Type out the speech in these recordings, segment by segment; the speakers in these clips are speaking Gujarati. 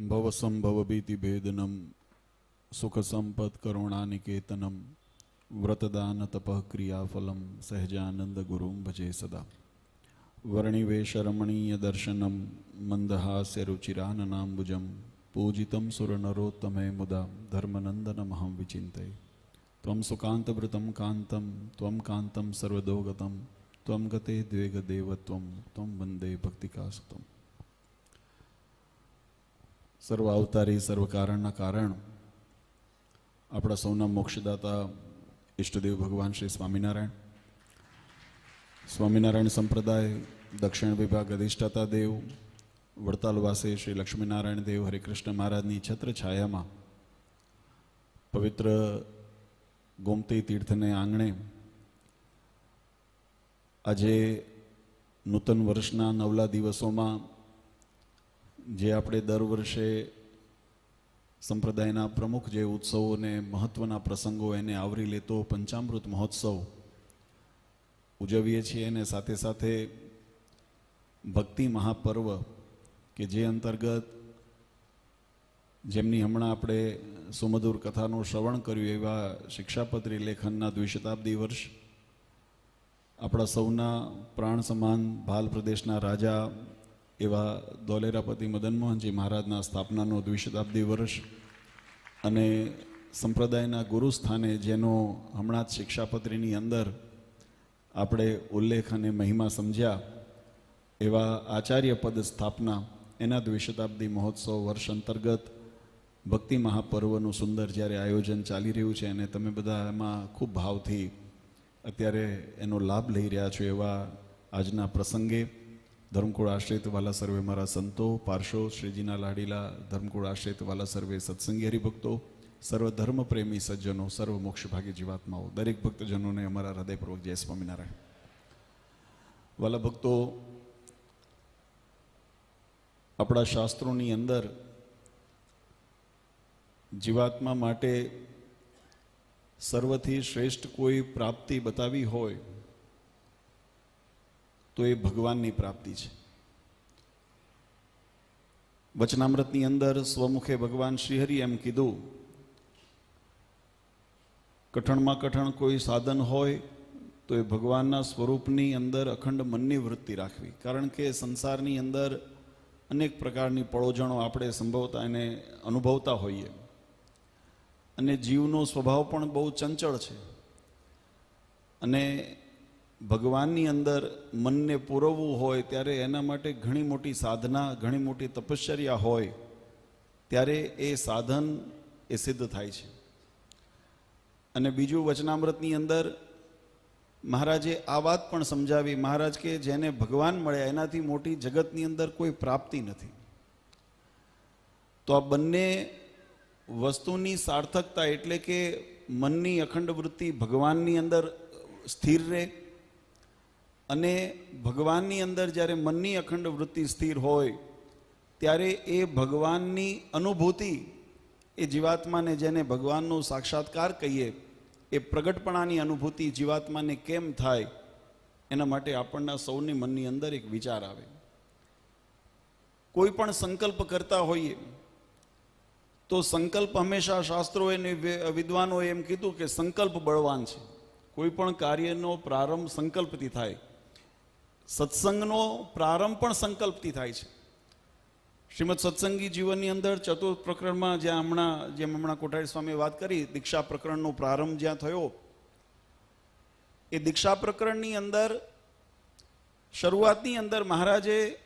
ભવસંભવભીતિભેદનમ સુખસંપત્કરુણાનિકેતનમ વ્રતદાન તપઃ ક્રિયાફલમ સહજાનંદ ગુરુમ ભજે સદા વર્ણિવેશરમણીય દર્શનમ મંદહાસ્ય રુચિરાનનાંબુજમ પૂજિતમ સુરનરોત્તમે મુદા ધર્મનંદનમહં વિચિંતય ત્વં સુકાંતવૃતમ કાંતમ ત્વં કાંતમ સર્વદોગતમ ત્વં ગતે દ્વેગદેવત્વમ ત્વં વંદે ભક્તિકાસુતમ સર્વ અવતારી, સર્વ કારણના કારણ. આપણા સૌના મોક્ષદાતા ઈષ્ટદેવ ભગવાન શ્રી સ્વામિનારાયણ. સ્વામિનારાયણ સંપ્રદાય, દક્ષિણ વિભાગ અધિષ્ઠાતા દેવ, વડતાલવાસી શ્રી લક્ષ્મીનારાયણ દેવ, હરિકૃષ્ણ મહારાજની છત્ર છાયામાં પવિત્ર ગોમતી તીર્થને આંગણે આજે નૂતન વર્ષના નવલા દિવસોમાં જે આપણે દર વર્ષે સંપ્રદાયના પ્રમુખ જે ઉત્સવો અને મહત્વના પ્રસંગો એને આવરી લેતો પંચામૃત મહોત્સવ ઉજવીએ છીએ અને સાથે સાથે ભક્તિ મહાપર્વ કે જે અંતર્ગત જેમની હમણાં આપણે સુમધુર કથાનું શ્રવણ કર્યું એવા શિક્ષાપત્રી લેખનના દ્વિશતાબ્દી વર્ષ, આપણા સૌના પ્રાણ સમાન ભાલ પ્રદેશના રાજા એવા દોલેરાપતિ મદનમોહનજી મહારાજના સ્થાપનાનો દ્વિશતાબ્દી વર્ષ અને સંપ્રદાયના ગુરુ સ્થાને જેનો હમણાં જ શિક્ષાપત્રીની અંદર આપણે ઉલ્લેખ અને મહિમા સમજ્યા, એવા આચાર્ય પદ સ્થાપના એના દ્વિશતાબ્દી મહોત્સવ વર્ષ અંતર્ગત ભક્તિ મહાપર્વનું સુંદર જ્યારે આયોજન ચાલી રહ્યું છે અને તમે બધા એમાં ખૂબ ભાવથી અત્યારે એનો લાભ લઈ રહ્યા છો એવા આજના પ્રસંગે. ધર્મકુળ આશ્રિત વાલા સર્વે મારા સંતો પાર્શો શ્રીજીના લાડીલા, ધર્મકુળ આશ્રિત વાલા સર્વે સત્સંગી હરિભક્તો, સર્વ ધર્મ પ્રેમી સજ્જનો, સર્વ મોક્ષ ભાગી જીવાત્માઓ, દરેક ભક્તજનોને અમારા હૃદયપૂર્વક જય સ્વામિનારાયણ. વાલા ભક્તો, આપણા શાસ્ત્રોની અંદર જીવાત્મા માટે સર્વથી શ્રેષ્ઠ કોઈ પ્રાપ્તિ બતાવી હોય તો એ ભગવાનની પ્રાપ્તિ છે. વચનામૃતની અંદર સ્વમુખે ભગવાન શ્રીહરિ એમ કીધું, કઠણમાં કઠણ કોઈ સાધન હોય તો એ ભગવાનના સ્વરૂપની અંદર અખંડ મનની વૃત્તિ રાખવી. કારણ કે સંસારની અંદર અનેક પ્રકારની પળોજણો આપણે સંભવતા એને અનુભવતા હોઈએ. અને જીવનો સ્વભાવ પણ બહુ ચંચળ છે. અને ભગવાનની અંદર મનને પૂરવવું હોય ત્યારે એના માટે ઘણી મોટી સાધના, ઘણી મોટી તપશ્ચર્યા હોય, ત્યારે એ સાધન એ સિદ્ધ થાય છે. અને બીજું વચનામૃતની અંદર મહારાજે આ વાત પણ સમજાવી. મહારાજ કે જેને ભગવાન મળ્યા, એનાથી મોટી જગતની અંદર કોઈ પ્રાપ્તિ નથી. તો આ બંને વસ્તુની સાર્થકતા એટલે કે મનની અખંડ વૃત્તિ ભગવાનની અંદર સ્થિર રહે અને ભગવાનની અંદર જ્યારે મનની અખંડ વૃત્તિ સ્થિર હોય, ત્યારે એ ભગવાનની અનુભૂતિ, એ જીવાત્માને જેને ભગવાનનો સાક્ષાત્કાર કહીએ, એ પ્રગટપણાની અનુભૂતિ જીવાત્માને કેમ થાય, એના માટે આપણના સૌની મનની અંદર એક વિચાર આવે. કોઈ પણ સંકલ્પ કરતા હોઈએ, તો સંકલ્પ હંમેશા શાસ્ત્રો અને વિદ્વાનોએ એમ કીધું કે સંકલ્પ બળવાન છે. કોઈ પણ કાર્યનો પ્રારંભ સંકલ્પથી થાય. સત્સંગનો પ્રારંભ પણ સંકલ્પથી થાય છે. શ્રીમદ સત્સંગી જીવનની અંદર ચતુર્થ પ્રકરણમાં જ્યાં હમણાં, જેમ હમણાં કોઠારી સ્વામીએ વાત કરી, દીક્ષા પ્રકરણનો પ્રારંભ જ્યાં થયો, એ દીક્ષા પ્રકરણની અંદર, શરૂઆતની અંદર મહારાજે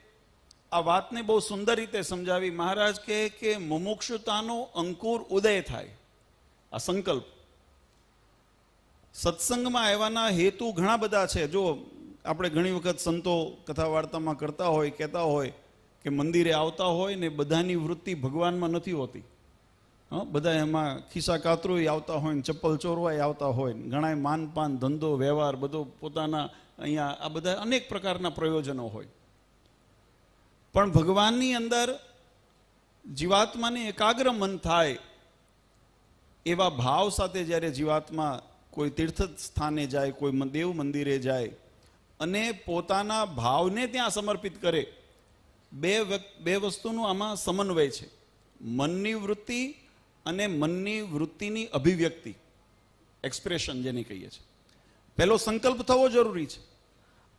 આ વાતને બહુ સુંદર રીતે સમજાવી. મહારાજ કહે કે મુમુક્ષુતાનો અંકુર ઉદય થાય. આ સંકલ્પ. સત્સંગમાં આવવાના હેતુ ઘણા બધા છે. જો આપણે ઘણી વખત સંતો કથા વાર્તામાં કરતા હોય, કહેતા હોય કે મંદિરે આવતા હોય ને બધાની વૃત્તિ ભગવાનમાં નથી હોતી. હં બધા એમાં ખિસ્સા કાતરોય આવતા હોય ને ચપ્પલ ચોરવાય આવતા હોય ઘણાય માનપાન, ધંધો, વ્યવહાર બધો પોતાના અહીંયા આ બધા અનેક પ્રકારના પ્રયોજનો હોય. પણ ભગવાનની અંદર જીવાત્માને એકાગ્ર મન થાય એવા ભાવ સાથે જ્યારે જીવાત્મા કોઈ તીર્થ સ્થાને જાય, કોઈ દેવ મંદિરે જાય અને પોતાના ભાવને ત્યાં સમર્પિત કરે. બે બે વસ્તુનું આમાં સમન્વય છે. મનની વૃત્તિ અને મનની વૃત્તિની અભિવ્યક્તિ. એક્સપ્રેશન જેને કહીએ છીએ પહેલો સંકલ્પ થવો જરૂરી છે.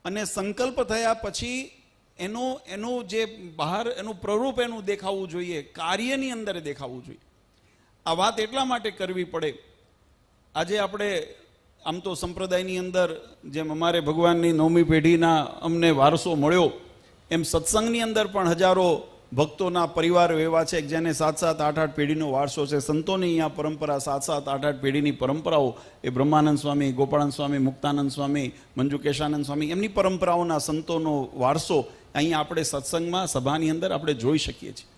અને સંકલ્પ થયા પછી એનો, એનું જે બહાર, એનું પ્રરૂપ એનું દેખાવું જોઈએ, કાર્યની અંદર દેખાવું જોઈએ. આ વાત એટલા માટે કરવી પડે. આજે આપણે આમ તો સંપ્રદાયની અંદર જેમ અમારે ભગવાનની નવમી પેઢીના અમને વારસો મળ્યો, એમ સત્સંગની અંદર પણ હજારો ભક્તોના પરિવાર એવા છે કે જેને સાત સાત આઠ આઠ પેઢીનો વારસો છે. સંતોની અહીંયા પરંપરા સાત સાત આઠ આઠ પેઢીની પરંપરાઓ એ બ્રહ્માનંદ સ્વામી ગોપાળાનંદ સ્વામી, મુક્તાનંદ સ્વામી મંજુ કેશાનંદ સ્વામી, એમની પરંપરાઓના સંતોનો વારસો અહીંયા આપણે સત્સંગમાં, સભાની અંદર આપણે જોઈ શકીએ છીએ.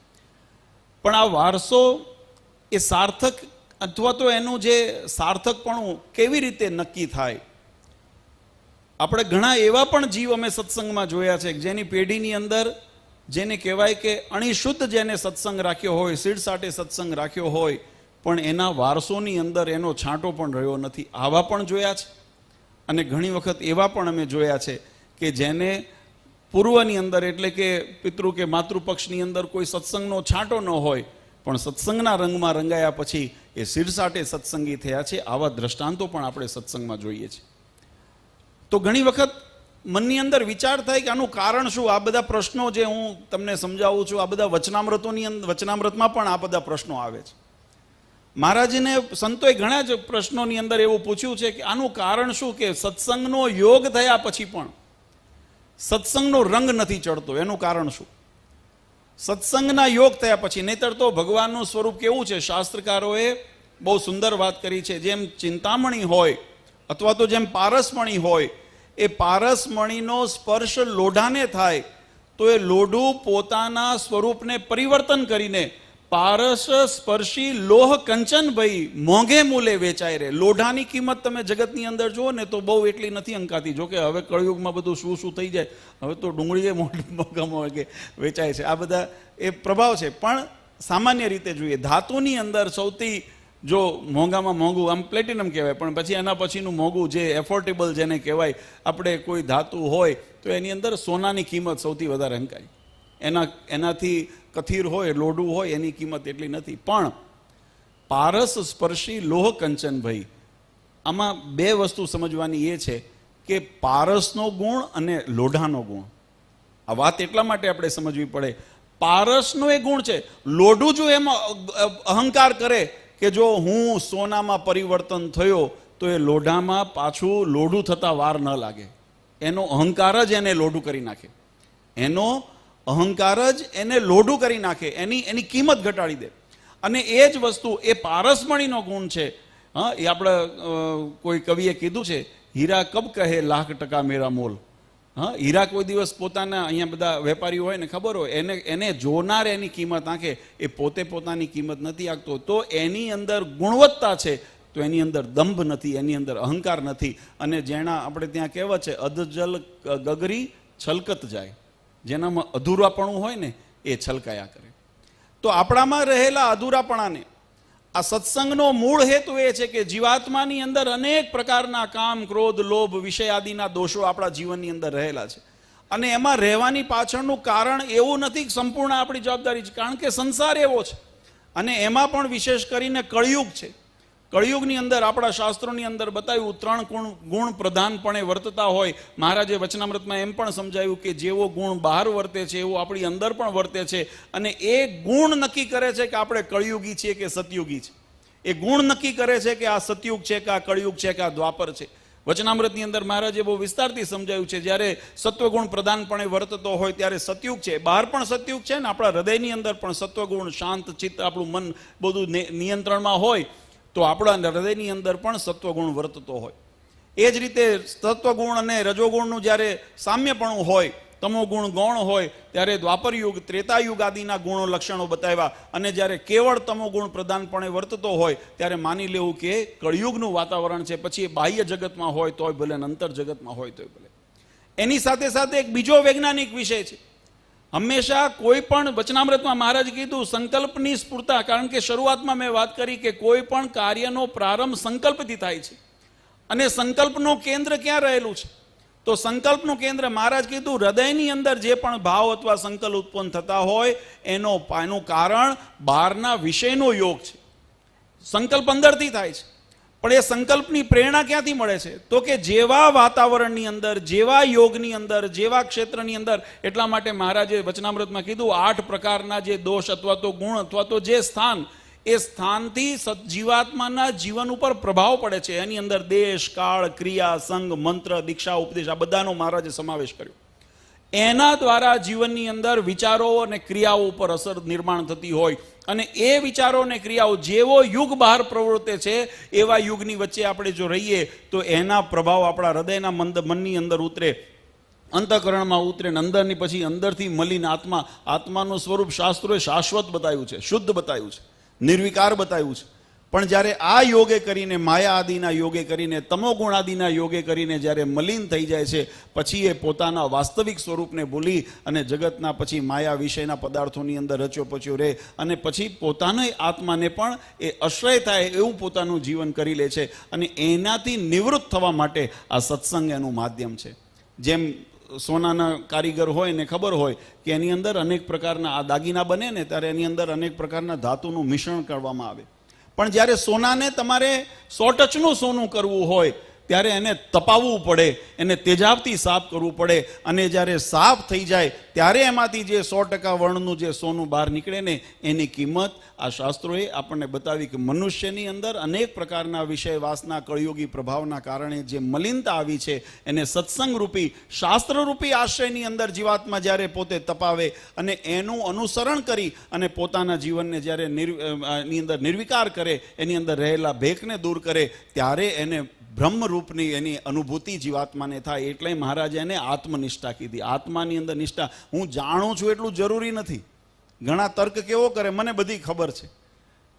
પણ આ વારસો એ સાર્થક અથવા તો એનું જે સાર્થકપણું કેવી રીતે નક્કી થાય? આપણે ઘણા એવા પણ જીવ અમે સત્સંગમાં જોયા છે જેની પેઢીની અંદર જેને કહેવાય કે અણિશુદ્ધ જેને સત્સંગ રાખ્યો હોય, સીડ સાટે સત્સંગ રાખ્યો હોય, પણ એના વારસોની અંદર એનો છાંટો પણ રહ્યો નથી. આવા પણ જોયા છે. અને ઘણી વખત એવા પણ અમે જોયા છે કે જેને પૂર્વની અંદર એટલે કે પિતૃ કે માતૃપક્ષની અંદર કોઈ સત્સંગનો છાંટો ન હોય, પણ સત્સંગના રંગમાં રંગાયા પછી એ શિરસાટે સત્સંગી થયા છે. આવા દ્રષ્ટાંતો પણ આપણે સત્સંગમાં જોઈએ છીએ તો ઘણી વખત મનની અંદર વિચાર થાય કે આનું કારણ શું? આ બધા પ્રશ્નો જે હું તમને સમજાવું છું, આ બધા વચનામૃતોની અંદર વચનામૃતમાં પણ આ બધા પ્રશ્નો આવે છે. મહારાજીને સંતોએ ઘણા જ પ્રશ્નોની અંદર એવું પૂછ્યું છે કે આનું કારણ શું? કે સત્સંગનો યોગ થયા પછી પણ સત્સંગનો રંગ નથી ચડતો. એનું કારણ શું? સત્સંગના યોગ થયા પછી, નહીતર તો ભગવાનનું સ્વરૂપ કેવું છે? શાસ્ત્રકારોએ બહુ સુંદર વાત કરી છે. જેમ ચિંતામણી હોય અથવા તો જેમ પારસમણી હોય, એ પારસમણીનો સ્પર્શ લોઢાને થાય, તો એ લોઢું પોતાના સ્વરૂપને પરિવર્તન કરીને પારસ સ્પર્શી લોહ કંચન ભાઈ મોંઘે મૂલે વેચાય રે. લોઢાની કિંમત તમે જગતની અંદર જુઓ ને તો બહુ એટલી નથી અંકાતી. જોકે હવે કળયુગમાં બધું શું શું થઈ જાય, હવે તો ડુંગળીએ મોંઘામાં મોંઘે વેચાય છે. આ બધા એ પ્રભાવ છે. પણ સામાન્ય રીતે જોઈએ, ધાતુની અંદર સૌથી જો મોંઘામાં મોંઘું, આમ પ્લેટિનમ કહેવાય, પણ પછી એના પછીનું મોંઘું જે એફોર્ટેબલ જેને કહેવાય, આપણે કોઈ ધાતુ હોય તો એની અંદર સોનાની કિંમત સૌથી વધારે અંકાય. એના, એનાથી કથીર હોય લોઢું હોય, એની કિંમત એટલી નથી. પણ પારસ સ્પર્શી લોહ કંચન ભાઈ. આમાં બે વસ્તુ સમજવાની એ છે કે પારસનો ગુણ અને લોઢાનો ગુણ. આ વાત એટલા માટે આપણે સમજવી પડે. પારસનો એ ગુણ છે. લોઢું જો એમાં અહંકાર કરે કે જો હું સોનામાં પરિવર્તન થયો, તો એ લોઢામાં પાછું લોઢું થતા વાર ન લાગે. એનો અહંકાર જ એને લોઢું કરી નાખે. એનો અહંકાર જ એને લોઢું કરી નાખે, એની એની કિંમત ઘટાડી દે. અને એ જ વસ્તુ, એ પારસમણીનો ગુણ છે. હા, એ આપણે કોઈ કવિએ કીધું છે, હીરા કબ કહે લાખ ટકા મેરા મોલ. હા, હીરા કોઈ દિવસ પોતાના અહીંયા બધા વેપારીઓ હોય ને ખબર હોય, એને એને જોનાર એની કિંમત આંખે, એ પોતે પોતાની કિંમત નથી આંકતો. તો એની અંદર ગુણવત્તા છે, તો એની અંદર દંભ નથી, એની અંદર અહંકાર નથી. અને જેના આપણે ત્યાં કહેવત છે, અધજલ ગગરી છલકત જાય. જેનામાં અધૂરાપણું હોય ને એ છલકાયા કરે. તો આપણામાં રહેલા અધૂરાપણાને, આ સત્સંગનો મૂળ હેતુ એ છે કે જીવાત્માની અંદર અનેક પ્રકારના કામ, ક્રોધ, લોભ, વિષય આદિના દોષો આપણા જીવનની અંદર રહેલા છે. અને એમાં રહેવાની પાછળનું કારણ એવું નથી સંપૂર્ણ આપણી જવાબદારી છે. કારણ કે સંસાર એવો છે. અને એમાં પણ વિશેષ કરીને કળિયુગ છે. કળિયુગની અંદર આપણા શાસ્ત્રોની અંદર બતાવ્યું, ત્રણ ગુણ ગુણ પ્રધાનપણે વર્તતા હોય. મહારાજે વચનામૃતમાં એમ પણ સમજાયું કે જેવો ગુણ બહાર વર્તે છે, એવો આપણી અંદર પણ વર્તે છે. અને એ ગુણ નક્કી કરે છે કે આપણે કળિયુગી છીએ કે સતયુગી છે. એ ગુણ નક્કી કરે છે કે આ સતયુગ છે કે આ કળિયુગ છે કે આ દ્વાપર છે. વચનામૃતની અંદર મહારાજે બહુ વિસ્તારથી સમજાવ્યું છે, જ્યારે સત્વગુણ પ્રધાનપણે વર્તતો હોય ત્યારે સતયુગ છે. બહાર પણ સતયુગ છે ને આપણા હૃદયની અંદર પણ સત્વગુણ, શાંત ચિત્ત, આપણું મન બધું નિયંત્રણમાં હોય. તો આપણા હૃદયની અંદર પણ સત્વગુણ વર્તતો હોય. એ જ રીતે સત્વગુણ અને રજોગુણનું જ્યારે સામ્યપણું હોય, તમોગુણ ગૌણ હોય, ત્યારે દ્વાપર યુગ ત્રેતાયુગ આદિના ગુણો લક્ષણો બતાવ્યા. અને જ્યારે કેવળ તમોગુણ પ્રધાનપણે વર્તતો હોય, ત્યારે માની લેવું કે કળિયુગનું વાતાવરણ છે. પછી એ બાહ્ય જગતમાં હોય તોય ભલે અંતર જગતમાં હોય તોય ભલે. એની સાથે સાથે એક બીજો વૈજ્ઞાનિક વિષય છે. હંમેશા કોઈ પણ વચનામૃતમાં મહારાજ કીધું, સંકલ્પની સ્ફૂર્તા, કારણ કે શરૂઆતમાં મેં વાત કરી કે કોઈ પણ કાર્યનો પ્રારંભ સંકલ્પથી થાય છે. અને સંકલ્પનું કેન્દ્ર ક્યાં રહેલું છે? તો સંકલ્પનું કેન્દ્ર મહારાજ કીધું, હૃદયની અંદર જે પણ ભાવ અથવા સંકલ્પ ઉત્પન્ન થતા હોય, એનો, એનું કારણ બહારના વિષયનો યોગ છે. સંકલ્પ અંદરથી થાય છે. પણ એ સંકલ્પની પ્રેરણા ક્યાંથી મળે છે? તો કે જેવા વાતાવરણની અંદર, જેવા યોગની અંદર, જેવા ક્ષેત્રની અંદર, એટલા માટે મહારાજે વચનામૃતમાં કીધું, આઠ પ્રકારના જે દોષ અથવા તો ગુણ અથવા તો જે સ્થાન, એ સ્થાનથી જીવાત્માના જીવન ઉપર પ્રભાવ પડે છે. એની અંદર દેશ, કાળ, ક્રિયા, સંઘ, મંત્ર, દીક્ષા, ઉપદેશ, આ બધાનો મહારાજે સમાવેશ કર્યો. એના દ્વારા જીવનની અંદર વિચારો અને ક્રિયાઓ ઉપર અસર નિર્માણ થતી હોય અને એ વિચારો અને ક્રિયાઓ જેવો યુગ બહાર પ્રવર્તે છે, એવા યુગની વચ્ચે આપણે જો રહીએ, તો એના પ્રભાવ આપણા હૃદયના મંદ, મનની અંદર ઉતરે, અંતઃકરણમાં ઉતરે અંદરની પછી અંદરથી મલિન આત્મા, આત્માનું સ્વરૂપ શાસ્ત્રોએ શાશ્વત બતાવ્યું છે, શુદ્ધ બતાવ્યું છે, નિર્વિકાર બતાવ્યું છે. પણ જ્યારે આ યોગે કરીને, માયા આદિના યોગે કરીને, તમોગુણ આદિના યોગે કરીને જ્યારે મલિન થઈ જાય છે, પછી એ પોતાના વાસ્તવિક સ્વરૂપને ભૂલી અને જગતના પછી માયા વિષયના પદાર્થોની અંદર રચ્યો પચ્યો રહે અને પછી પોતાના આત્માને પણ એ અશ્રય થાય એવું પોતાનું જીવન કરી લે છે અને એનાથી નિવૃત્ત થવા માટે આ સત્સંગ એનું માધ્યમ છે. જેમ સોનાના કારીગર હોય ને ખબર હોય કે એની અંદર અનેક પ્રકારના આ દાગીના બને ને ત્યારે એની અંદર અનેક પ્રકારના ધાતુનું મિશ્રણ કરવામાં આવે. પણ જ્યારે સોનાને તમારે સો ટચનું સોનું કરવું હોય ત્યારે એને તપાવવું પડે, એને તેજાબથી સાફ કરવું પડે. અને જ્યારે સાફ થઈ જાય, ત્યારે એમાંથી જે સો ટકા વર્ણનું જે સોનું બહાર નીકળે ને, એની કિંમત આ શાસ્ત્રોએ આપણને બતાવી કે મનુષ્યની અંદર અનેક પ્રકારના વિષય, વાસના, કળયોગી પ્રભાવના કારણે જે મલિનતા આવી છે, એને સત્સંગરૂપી, શાસ્ત્રરૂપી આશ્રયની અંદર જીવાત્મા જ્યારે પોતે તપાવે અને એનું અનુસરણ કરી અને પોતાના જીવનને જ્યારે નિર અંદર નિર્વિકાર કરે, એની અંદર રહેલા ભેખને દૂર કરે, ત્યારે એને બ્રહ્મરૂપની એની અનુભૂતિ જીવાત્માને થાય એટલે મહારાજે એને આત્મનિષ્ઠા કીધી. આત્માની અંદર નિષ્ઠા. હું જાણું છું એટલું જરૂરી નથી. ઘણા તર્ક કેવો કરે? મને બધી ખબર છે.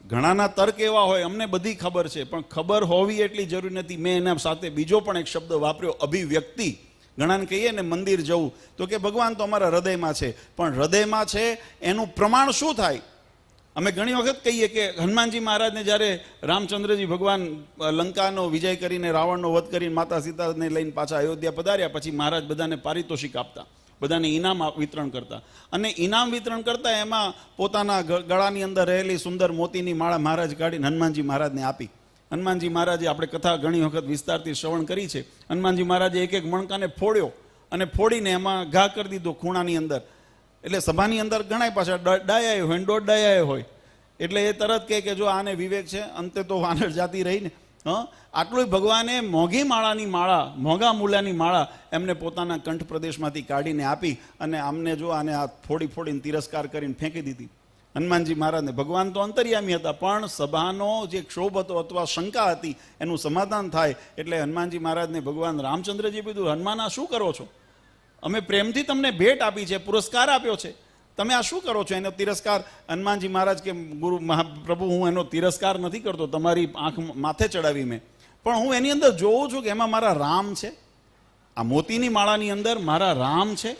ઘણાના તર્ક એવા હોય, અમને બધી ખબર છે, પણ ખબર હોવી એટલી જરૂરી નથી. મેં એના સાથે બીજો પણ એક શબ્દ વાપર્યો, અભિવ્યક્તિ. ઘણાને કહીએ ને, મંદિર જવું. તો કે ભગવાન તો અમારા હૃદયમાં છે. પણ હૃદયમાં છે, એનું પ્રમાણ શું થાય? અમે ઘણી વખત કહીએ કે હનુમાનજી મહારાજને જ્યારે રામચંદ્રજી ભગવાન લંકાનો વિજય કરીને, રાવણનો વધ કરીને, માતા સીતાને લઈને પાછા અયોધ્યા પધાર્યા, પછી મહારાજ બધાને પારિતોષિક આપતા, બધાને ઇનામ વિતરણ કરતા. અને ઇનામ વિતરણ કરતા એમાં પોતાના ગળાની અંદર રહેલી સુંદર મોતીની માળા મહારાજ કાઢીને હનુમાનજી મહારાજને આપી. હનુમાનજી મહારાજે આપણે કથા ઘણી વખત વિસ્તારથી શ્રવણ કરી છે. હનુમાનજી મહારાજે એક એક મણકાને ફોડ્યો અને ફોડીને એમાં ઘા કરી દીધો ખૂણાની અંદર. એટલે સભાની અંદર ઘણાય પાછા, ડાયા હોય દોઢ ડાયા હોય. એટલે એ તરત કહે કે જો આને વિવેક છે, અંતે તો વાનર જાતિ રહીને, હં? આટલું ભગવાને મોંઘી માળાની માળા, મોંઘા મૂલ્યાની માળા એમને પોતાના કંઠ પ્રદેશમાંથી કાઢીને આપી અને આમને જો આને આ ફોડી ફોડીને તિરસ્કાર કરીને ફેંકી દીધી. હનુમાનજી મહારાજને, ભગવાન તો અંતર્યામી હતા, પણ સભાનો જે ક્ષોભ હતો અથવા શંકા હતી, એનું સમાધાન થાય. એટલે હનુમાનજી મહારાજને ભગવાન રામચંદ્રજી કીધું, હનુમાન, આ શું કરો છો? અમે પ્રેમથી તમને ભેટ આપી છે, પુરસ્કાર આપ્યો છે. તમે આ શું કરો છો એનો તિરસ્કાર? હનુમાનજી મહારાજ કે, ગુરુ મહાપ્રભુ, હું એનો તિરસ્કાર નથી કરતો, તમારી આંખ માથે ચડાવી મેં. પણ હું એની અંદર જોઉં છું કે એમાં મારા રામ છે. આ મોતીની માળાની અંદર મારા રામ છે.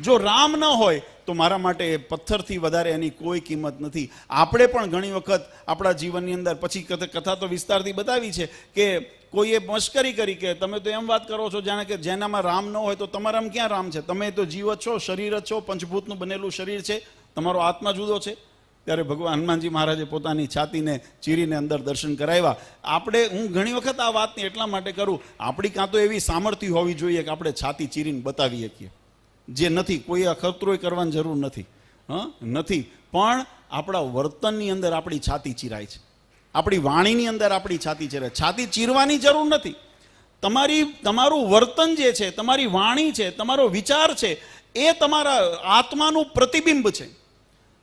જો રામ ન હોય, તો મારા માટે પથ્થરથી વધારે એની કોઈ કિંમત નથી. આપણે પણ ઘણી વખત આપણા જીવનની અંદર, પછી કથ- તો વિસ્તારથી બતાવી છે કે કોઈએ મશ્કરી કરી કે તમે તો એમ વાત કરો છો જાણે કે જેનામાં રામ ન હોય તો તમારામાં ક્યાં રામ છે? તમે તો જીવ છો, શરીર જ છો, પંચભૂતનું બનેલું શરીર છે, તમારો આત્મા જુદો છે. ત્યારે ભગવાન હનુમાનજી મહારાજે પોતાની છાતીને ચીરીને અંદર દર્શન કરાવ્યા. આપણે, હું ઘણી વખત આ વાતને એટલા માટે કરું, આપણી કાં તો એવી સામર્થ્ય હોવી જોઈએ કે આપણે છાતી ચીરીને બતાવી શકીએ. જે નથી, કોઈ અખતરોય કરવાની જરૂર નથી. હં? નથી. પણ આપણા વર્તનની અંદર આપણી છાતી ચીરાય છે. આપણી વાણીની અંદર આપણી છાતી ચીરે છાતી ચીરવાની જરૂર નથી. તમારી, તમારું વર્તન જે છે, તમારી વાણી છે, તમારો વિચાર છે, એ તમારા આત્માનું પ્રતિબિંબ છે.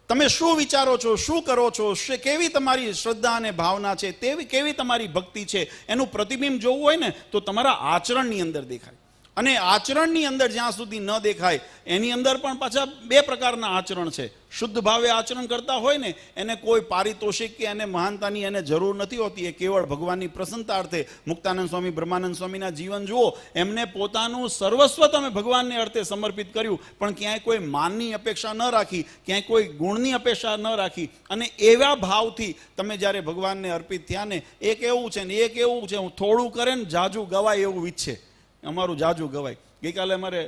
તમે શું વિચારો છો, શું કરો છો કેવી તમારી શ્રદ્ધા અને ભાવના છે, તેવી, કેવી તમારી ભક્તિ છે, એનું પ્રતિબિંબ જોવું હોય ને, તો તમારા આચરણની અંદર દેખાય. અને આચરણની અંદર જ્યાં સુધી ન દેખાય, એની અંદર પણ પાછા બે પ્રકારના આચરણ છે. શુદ્ધ ભાવે આચરણ કરતા હોય ને, એને કોઈ પારિતોષિક કે એને મહાનતાની એને જરૂર નથી હોતી. એ કેવળ ભગવાનની પ્રસન્નતાર્થે મુક્તાનંદ સ્વામી, બ્રહ્માનંદ સ્વામીના જીવન જુઓ, એમને પોતાનું સર્વસ્વ તમે ભગવાનને અર્થે સમર્પિત કર્યું, પણ ક્યાંય કોઈ માનની અપેક્ષા ન રાખી, ક્યાંય કોઈ ગુણની અપેક્ષા ન રાખી. અને એવા ભાવથી તમે જ્યારે ભગવાનને અર્પિત થયા ને, એક એવું છે ને, એક એવું છે, હું થોડું કરે ને જાજુ ગવાય એવું ઈચ્છે અમારું જાજુ ગવાય. ગઈકાલે અમારે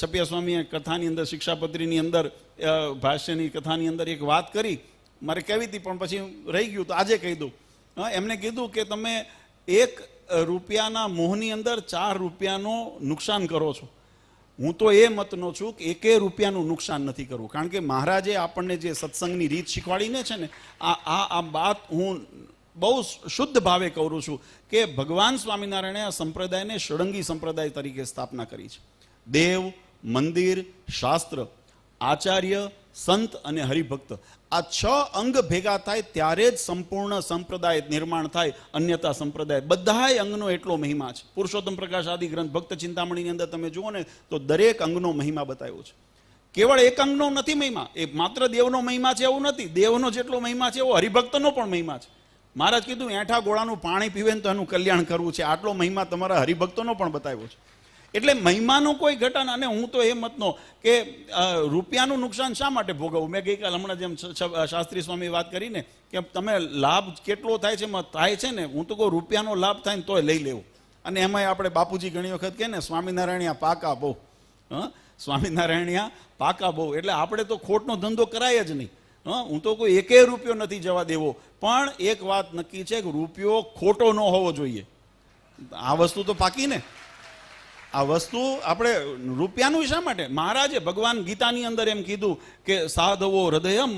છપિયા સ્વામીએ કથાની અંદર, શિક્ષાપત્રીની અંદર ભાષ્યની કથાની અંદર એક વાત કરી. મારે કહેવી હતી, પણ પછી રહી ગયું તો આજે કહી દઉં. એમને કીધું કે તમે એક રૂપિયાના મોહની અંદર ચાર રૂપિયાનો નુકસાન કરો છો. હું તો એ મતનો છું કે એકે રૂપિયાનું નુકસાન નથી કરવું. કારણ કે મહારાજે આપણને જે સત્સંગની રીત શીખવાડીને છે ને, આ આ આ વાત હું બહુ શુદ્ધ ભાવે કહું છું કે ભગવાન સ્વામિનારાયણે આ સંપ્રદાયને ષડંગી સંપ્રદાય તરીકે સ્થાપના કરી છે. દેવ, મંદિર, શાસ્ત્ર, આચાર્ય, સંત અને હરિભક્ત આ છ અંગ ભેગા થાય ત્યારે જ સંપૂર્ણ સંપ્રદાય નિર્માણ થાય અન્યતા સંપ્રદાય. બધાય અંગનો એટલો મહિમા છે. પુરુષોત્તમ પ્રકાશ આદિ ગ્રંથ ભક્ત ચિંતામણીની અંદર તમે જુઓ ને, તો દરેક અંગનો મહિમા બતાવ્યો છે. કેવળ એક અંગનો નથી મહિમા, એ માત્ર દેવનો મહિમા છે એવું નથી. દેવનો જેટલો મહિમા છે એવો હરિભક્તનો પણ મહિમા છે. મહારાજ કીધું, એઠા ગોળાનું પાણી પીવે ને તો એનું કલ્યાણ કરવું છે. આટલો મહિમા તમારા હરિભક્તોનો પણ બતાવ્યો છે. એટલે મહિમાનો કોઈ ઘટન, અને હું તો એ મતનો કે રૂપિયાનું નુકસાન શા માટે ભોગવવું મેં ગઈકાલ હમણાં જેમ શાસ્ત્રી સ્વામી વાત કરીને કે, તમે લાભ કેટલો થાય છે થાય છે ને? હું તો કહું, રૂપિયાનો લાભ થાય ને તોય લઈ લેવો. અને એમાંય આપણે બાપુજી ઘણી વખત કહે ને, સ્વામિનારાયણિયા પાકા બહુ. હા? સ્વામિનારાયણિયા પાકા બહુ. એટલે આપણે તો ખોટનો ધંધો કરાય જ નહીં. હા તો કોઈ એકે રૂપિયો નથી જવા દેવો. પણ એક વાત નક્કી છે કે રૂપિયો ખોટો ન હોવો જોઈએ. આ વસ્તુ તો પાકી ને. આ વસ્તુ આપણે રૂપિયાનું શા માટે? મહારાજે ભગવાન ગીતાની અંદર એમ કીધું કે સાધવો હૃદયમ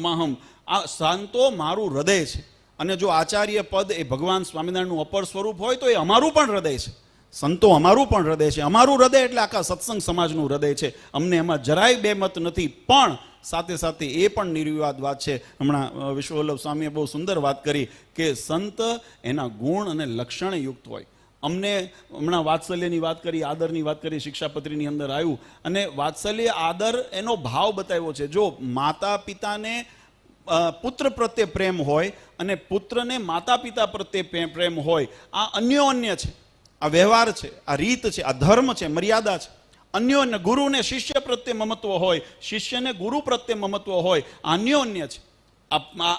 મહમ આ શાંતો મારું હૃદય છે. અને જો આચાર્ય પદ એ ભગવાન સ્વામિનારાયણનું અપર સ્વરૂપ હોય તો એ અમારું પણ હૃદય છે. સંતો અમારું પણ હૃદય છે. અમારું હૃદય એટલે આખા સત્સંગ સમાજનું હૃદય છે. અમને એમાં જરાય બે મત નથી. પણ સાથે સાથે એ પણ નિર્વિવાદ વાત છે. હમણાં વિશ્વવલ્લભ સ્વામીએ બહુ સુંદર વાત કરી કે સંત એના ગુણ અને લક્ષણ યુક્ત હોય. અમને હમણાં વાત્સલ્યની વાત કરી, આદરની વાત કરી, શિક્ષાપત્રીની અંદર આવ્યું. અને વાત્સલ્ય, આદર એનો ભાવ બતાવ્યો છે. જો માતા પિતાને પુત્ર પ્રત્યે પ્રેમ હોય અને પુત્રને માતા પિતા પ્રત્યે પ્રેમ હોય, આ અન્યોન્ય છે. આ વ્યવહાર છે, આ રીત છે, આ ધર્મ છે, મર્યાદા છે. અન્યોન્ય ગુરુને શિષ્ય પ્રત્યે મમત્વ હોય, શિષ્યને ગુરુ પ્રત્યે મમત્વ હોય, અન્યોન્ય છે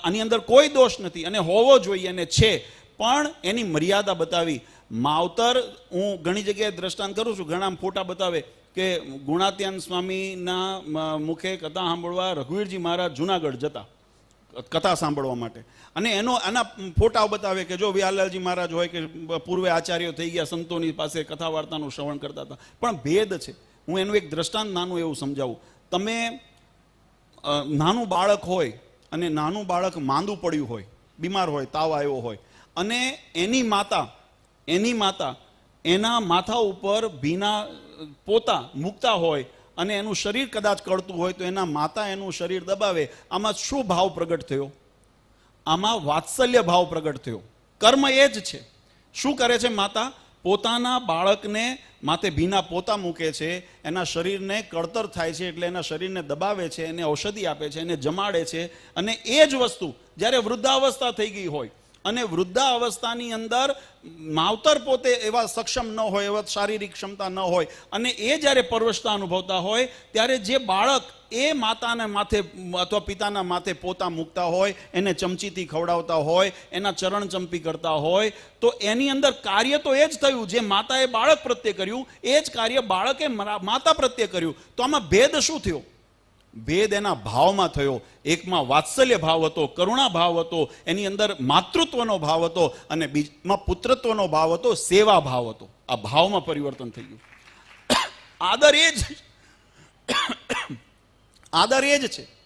આની અંદર કોઈ દોષ નથી અને હોવો જોઈએ અને છે. પણ એની મર્યાદા બતાવી. માવતર, હું ઘણી જગ્યાએ દ્રષ્ટાંત કરું છું ઘણા ફોટા બતાવે કે ગુણાત્યાન સ્વામીના મુખે કથા સાંભળવા રઘુવીરજી મહારાજ જુનાગઢ જતા. કથા સાંભળવા માટે. અને એનો આના ફોટા બતાવે કે જો વ્યાલાલજી મહારાજ હોય કે પૂર્વે આચાર્યો થઈ ગયા, સંતોની પાસે કથા વાર્તાનું શ્રવણ કરતા હતા. પણ ભેદ છે. હું એનું એક દ્રષ્ટાંત નાનું એવું સમજાવું. તમે નાનું બાળક હોય અને નાનું બાળક માંદું પડ્યું હોય, બીમાર હોય, તાવ આવ્યો હોય, અને એની માતા એની માતા એના માથા ઉપર ભીના પોતા મૂકતા હોય અને એનું શરીર કદાચ કળતું હોય તો એના માતા એનું શરીર દબાવે, આમાં શું ભાવ પ્રગટ થયો? આમાં વાત્સલ્ય ભાવ પ્રગટ થયો. કર્મ એ જ છે. શું કરે છે માતા? પોતાના બાળકને માથે ભીના પોતા મૂકે છે, એના શરીરને કળતર થાય છે એટલે એના શરીરને દબાવે છે, એને ઔષધિ આપે છે, એને જમાડે છે અને એ જ વસ્તુ જ્યારે વૃદ્ધાવસ્થા થઈ ગઈ હોય અને વૃદ્ધા અવસ્થાની અંદર માવતર પોતે એવા સક્ષમ ન હોય, એવા શારીરિક ક્ષમતા ન હોય અને એ જ્યારે પરવશતા અનુભવતા હોય, ત્યારે જે બાળક એ માતાના માથે અથવા પિતાના માથે પોતા મૂકતા હોય, એને ચમચીથી ખવડાવતા હોય, એના ચરણ ચંપી કરતા હોય, તો એની અંદર કાર્ય તો એ જ થયું. જે માતાએ બાળક પ્રત્યે કર્યું, એ જ કાર્ય બાળકે માતા પ્રત્યે કર્યું. તો આમાં ભેદ શું થયો? ભેદ એના ભાવમાં થયો. એકમાં વાત્સલ્ય ભાવ હતો, કરુણા ભાવ હતો, એની અંદર માતૃત્વનો ભાવ હતો અને બીજમાં પુત્રત્વનો ભાવ હતો, સેવા ભાવ હતો. આ ભાવમાં પરિવર્તન થઈ ગયું. આદર એ જ આદર એ જ છે.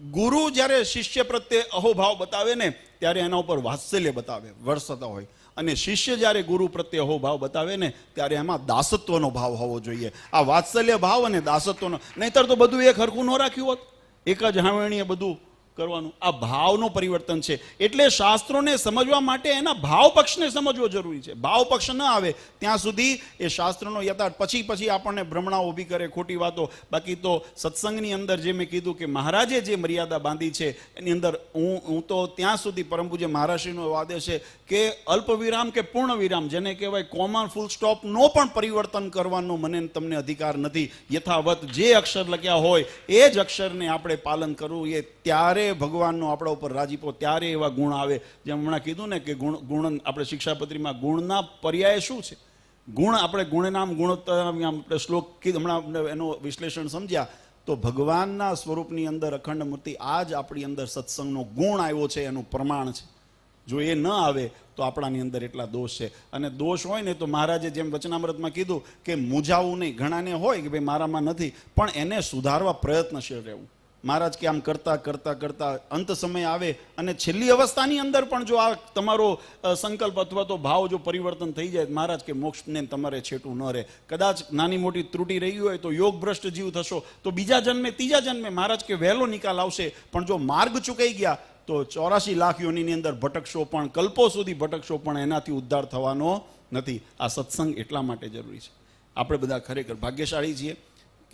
ગુરુ જ્યારે શિષ્ય પ્રત્યે અહોભાવ બતાવે ને, ત્યારે એના ઉપર વાત્સલ્ય બતાવે, વરસતા હોય. અને શિષ્ય જ્યારે ગુરુ પ્રત્યે અહોભાવ બતાવે ને, ત્યારે એમાં દાસત્વનો ભાવ હોવો જોઈએ. આ વાત્સલ્ય ભાવ અને દાસત્વનો, નહીતર તો બધું એક હરખું ન રાખ્યું હોત. એક જ હાવણીએ બધું કરવાનું. આ ભાવનું પરિવર્તન છે. એટલે શાસ્ત્રોને સમજવા માટે એના ભાવ પક્ષને સમજવો જરૂરી છે. ભાવ પક્ષ ન આવે ત્યાં સુધી એ શાસ્ત્રનો યથાર્થ. પછી પછી આપણને ભ્રમણા ઊભી કરે, ખોટી વાતો. બાકી તો સત્સંગની અંદર જે મેં કીધું કે મહારાજે જે મર્યાદા બાંધી છે, એની અંદર હું હું તો ત્યાં સુધી પરમ પૂજ્ય મહારાષ્ટ્રીનો આદેશ છે કે અલ્પ વિરામ કે પૂર્ણ વિરામ જેને કહેવાય કોમન ફૂલ સ્ટોપનો પણ પરિવર્તન કરવાનો મને તમને અધિકાર નથી. યથાવત જે અક્ષર લખ્યા હોય એ જ અક્ષરને આપણે પાલન કરવું એ ત્યારે ભગવાનનો આપણા ઉપર રાજીપો, ત્યારે એવા ગુણ આવે. જેમ હમણાં કીધું ને કે ગુણ ગુણ, આપણે શિક્ષાપત્રીમાં ગુણના પર્યાય શું છે? ગુણ આપણે ગુણનામ ગુણોત્તર આપણે શ્લોક કીધું, હમણાં એનું વિશ્લેષણ સમજ્યા. તો ભગવાનના સ્વરૂપની અંદર અખંડ મૂર્તિ આ જ આપણી અંદર સત્સંગનો ગુણ આવ્યો છે, એનું પ્રમાણ છે. જો એ ન આવે, તો આપણાની અંદર એટલા દોષ છે. અને દોષ હોય ને તો મહારાજે જેમ વચનામૃતમાં કીધું કે મૂંઝાવું નહીં. ઘણાને હોય કે ભાઈ મારામાં નથી, પણ એને સુધારવા પ્રયત્નશીલ રહેવું. મહારાજ કે આમ કરતા કરતા કરતા અંત સમય આવે અને છેલ્લી અવસ્થાની અંદર પણ જો આ તમારો સંકલ્પ અથવા તો ભાવ જો પરિવર્તન થઈ જાય, મહારાજ કે મોક્ષને તમારે છેટું ન રહે. કદાચ નાની મોટી ત્રુટી રહી હોય તો યોગ ભ્રષ્ટ જીવ થશો, તો બીજા જન્મે, ત્રીજા જન્મે મહારાજ કે વહેલો નિકાલ આવશે, પણ જો માર્ગ ચૂકાઈ ગયા, તો ચોરાશી લાખ યોનીની અંદર ભટકશો પણ, કલ્પો સુધી ભટકશો પણ એનાથી ઉદ્ધાર થવાનો નથી. આ સત્સંગ એટલા માટે જરૂરી છે. આપણે બધા ખરેખર ભાગ્યશાળી છીએ.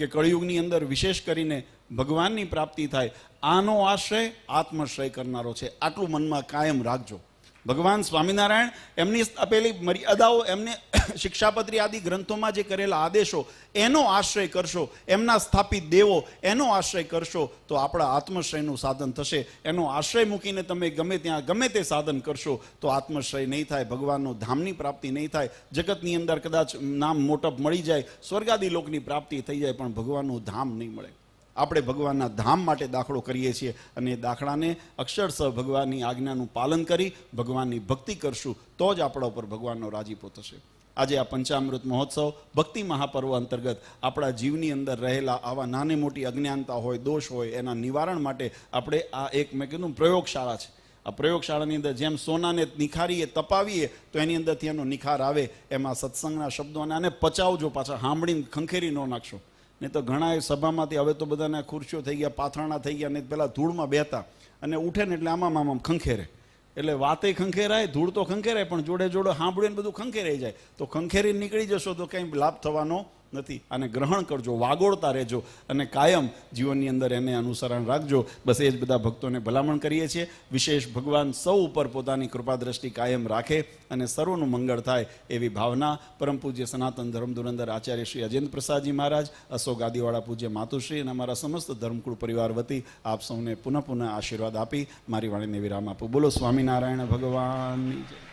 કે કળિયુગની અંદર વિશેષ કરીને ભગવાનની પ્રાપ્તિ થાય, આનો આશ્રય આત્મશ્રય કરનારો છે. આટલું મનમાં કાયમ રાખજો. ભગવાન સ્વામિનારાયણ, એમની આપેલી મર્યાદાઓ, એમને શિક્ષાપત્રી આદિ ગ્રંથોમાં જે કરેલા આદેશો, એનો આશ્રય કરશો, એમના સ્થાપિત દેવો, એનો આશ્રય કરશો, તો આપણા આત્મશ્રયનું સાધન થશે. એનો આશ્રય મૂકીને તમે ગમે ત્યાં, ગમે તે સાધન કરશો, તો આત્મશ્રય નહીં થાય, ભગવાનનો ધામની પ્રાપ્તિ નહીં થાય. જગતની અંદર કદાચ નામ મોટપ મળી જાય, સ્વર્ગાદી લોકની પ્રાપ્તિ થઈ જાય, પણ ભગવાનનું ધામ નહીં મળે. આપણે ભગવાનના ધામ માટે દાખલો કરીએ છીએ અને એ દાખલાને અક્ષરશ ભગવાનની આજ્ઞાનું પાલન કરી ભગવાનની ભક્તિ કરશું, તો જ આપણા ઉપર ભગવાનનો રાજીપો થશે. આજે આ પંચામૃત મહોત્સવ ભક્તિ મહાપર્વ અંતર્ગત આપણા જીવની અંદર રહેલા આવા નાની મોટી અજ્ઞાનતા હોય, દોષ હોય, એના નિવારણ માટે આપણે આ એક મેં કીધું પ્રયોગશાળા છે. આ પ્રયોગશાળાની અંદર જેમ સોનાને નિખારીએ તપાવીએ, તો એની અંદરથી એનો નિખાર આવે. એમાં સત્સંગના શબ્દો અને આને પચાવજો પાછા સાંભળીને ખંખેરી ન નાખશો. નહીં તો ઘણા સભામાંથી, હવે તો બધાના ખુરશીઓ થઈ ગયા, પાથરણા થઈ ગયા, નહીં પહેલાં ધૂળમાં બેહતા. અને ઉઠે ને એટલે આમાં આમાં ખંખેરે. એટલે વાતે ખંખેરાય, ધૂળ તો ખંખેરાય, પણ જોડે જોડે સાંભળીને બધું ખંખેરાઈ જાય. તો ખંખેરી નીકળી જશો તો કંઈ લાભ થવાનો નથી. આને ગ્રહણ કરજો, વાગોળતા રહેજો અને કાયમ જીવનની અંદર એને અનુસરણ રાખજો. બસ એ જ બધા ભક્તોને ભલામણ કરીએ છીએ. વિશેષ ભગવાન સૌ ઉપર પોતાની કૃપા દ્રષ્ટિ કાયમ રાખે અને સર્વનું મંગળ થાય એવી ભાવના પરમ પૂજ્ય સનાતન ધર્મ ધુરંદર આચાર્ય શ્રી અજેન્દ્ર પ્રસાદજી મહારાજ, અશોક ગાદીવાળા પૂજ્ય માતુશ્રી અને અમારા સમસ્ત ધર્મકુળ પરિવાર વતી આપ સૌને પુનઃ પુનઃ આશીર્વાદ આપી મારી વાણીને વિરામ આપું. બોલો સ્વામિનારાયણ ભગવાન જય.